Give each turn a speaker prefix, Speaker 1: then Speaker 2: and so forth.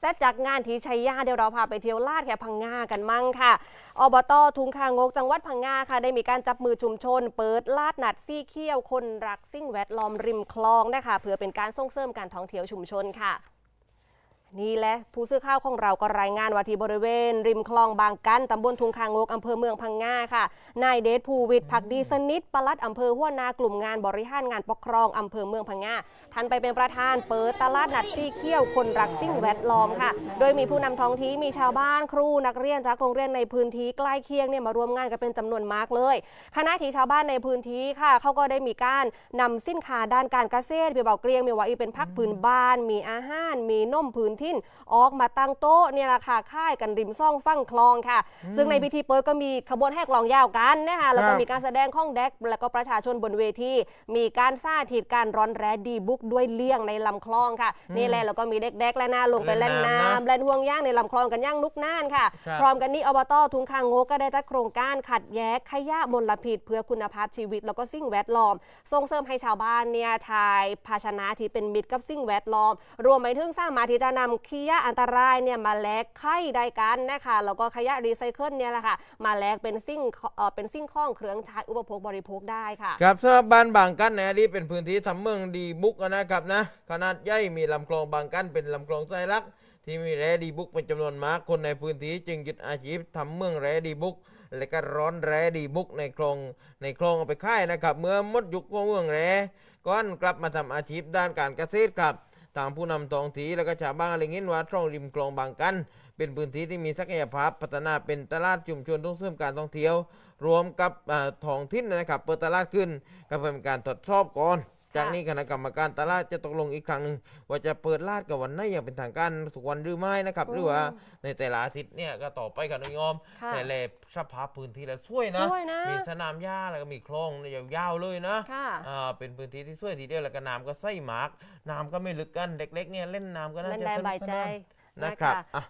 Speaker 1: เสร็จจากงานที่ชัยยาเดี๋ยวเราพาไปเที่ยวลาดแค่พังงากันมั่งค่ะ อบตทุงคางกจังหวัดพังงาค่ะ ได้มีการจับมือชุมชน เปิดลาดหนัดซี่เขี้ยวคนรักสิ่งแวดล้อมริมคลองนะคะเพื่อเป็นการส่งเสริมการท่องเที่ยวชุมชนค่ะ นี่แหละผู้สื่อข่าวของเราก็รายงานว่าที่บริเวณ ริมคลองบางกันตำบลทุงคางกอำเภอเมืองพังงาค่ะ นายเดชภูวิทย์พักดีสนิทปลัดอำเภอหัวนากลุ่มงานบริหารงานปกครองอำเภอเมืองพังงาท่านไปเป็นประธานเปิดตลาดนัดซี่เขี้ยวคนรักสิ่งแวดล้อมค่ะ โดยมีผู้นำท้องที่มีชาวบ้านครูนักเรียนจากโรงเรียนในพื้นที่ใกล้เคียงเนี่ยมาร่วมงานกันเป็นจำนวนมากเลยคณะที่ชาวบ้านในพื้นที่ค่ะเขาก็ได้มีการนำสินค้าด้านการเกษตรเปียเบาเกลียงมีว่าอีเป็นพักพื้นบ้าน มีอาหาร มีนมพื้นถิ่นออกมาตั้งโต๊ะเนี่ยแหละค่ะค่ายกันริมซ่องฟั่งคลองค่ะ ซึ่งในพิธีเปิดก็มีขบวนแห่กลองยาวกันนะคะแล้วก็
Speaker 2: ครับ
Speaker 1: มีการแสดงข้องแดกแล้วก็ประชาชนบนเวทีมีการสาธิตการร้อนแรดดีบุกด้วยเลี่ยงในลำคลองค่ะนี่แหละแล้วก็มีเด็กๆและนาลงไปเล่นน้ำเล่นห่วงย่างในลำคลองกันย่างนุกน่านค่ะ
Speaker 2: ครับ
Speaker 1: พร้อมกันนี้อบตทุงคางโงก็ได้จัดโครงการขัดแยกขยะมลพิษเพื่อคุณภาพชีวิต แล้วก็สิ่งแวดล้อม ส่งเสริมให้ชาวบ้านเนี่ยทายภาชนะที่เป็นมิตรกับสิ่งแวดล้อม รวมไปถึงสร้างมาที่จะนำขยะอันตรายเนี่ยมาแลกไข่ได้กันนะคะแล้วก็ขยะรีไซเคิลเนี่ยแหละค่ะมาแลกเป็นสิ่งเอ่อเป็นสิ่งข้องเครื่องใช้อุปโภคบริโภคได้ค่ะ
Speaker 2: ครับสำหรับบ้านบางกันในอดีตเป็นพื้นที่ทำเมืองดีบุกนะครับนะขนาดใหญ่มีลำคลองบางกันเป็นลำคลองไซรัก ที่มีแร่ดีบุกเป็นจำนวนมากคนในพื้นที่จึงยึดอาชีพทำเมืองแร่ดีบุก และก็ร้อนแร่ดีบุกในคลองในคลองเอาไปค่ายนะครับ เมื่อหมดยุคของเมืองแร่ก้อนกลับมาทำอาชีพด้านการเกษตรครับ ทางผู้นำท้องที่และก็ชาวบ้านเล็งเห็นว่าช่องริมคลองบางกัน เป็นพื้นที่ที่มีศักยภาพพัฒนาเป็นตลาดชุมชนต้องเสริมการท่องเที่ยว รวมกับท้องถิ่นนะครับเปิดตลาดขึ้นก็เป็นการตรวจสอบก่อน จากนี้คณะกรรมการตลาดจะตกลงอีกครั้งหนึ่งว่าจะเปิดลาดกับวันไหนอย่างเป็นทางการทุกวันหรือไม่นะครับ
Speaker 1: อืม
Speaker 2: หรือว่าในแต่ละอาทิตย์เนี่ยก็ต่อไปกันน้องยอม
Speaker 1: ค่ะ
Speaker 2: แต่แลสภาพพื้นที่แล้วสวยนะ
Speaker 1: สวยนะ
Speaker 2: มีสนามหญ้าแล้วก็มีคลองยาวๆเลยนะ
Speaker 1: ค่ะ
Speaker 2: อ่าเป็นพื้นที่ที่สวยทีเดียวแล้วก็น้ำก็ใสหมากน้ำก็ไม่ลึกกันเด็กๆเนี่ยเล่นน้ำก็น่า
Speaker 1: เล่น
Speaker 2: จะ
Speaker 1: ได้
Speaker 2: สนุ
Speaker 1: บากย
Speaker 2: ส
Speaker 1: ใจ
Speaker 2: นานนะครับอะ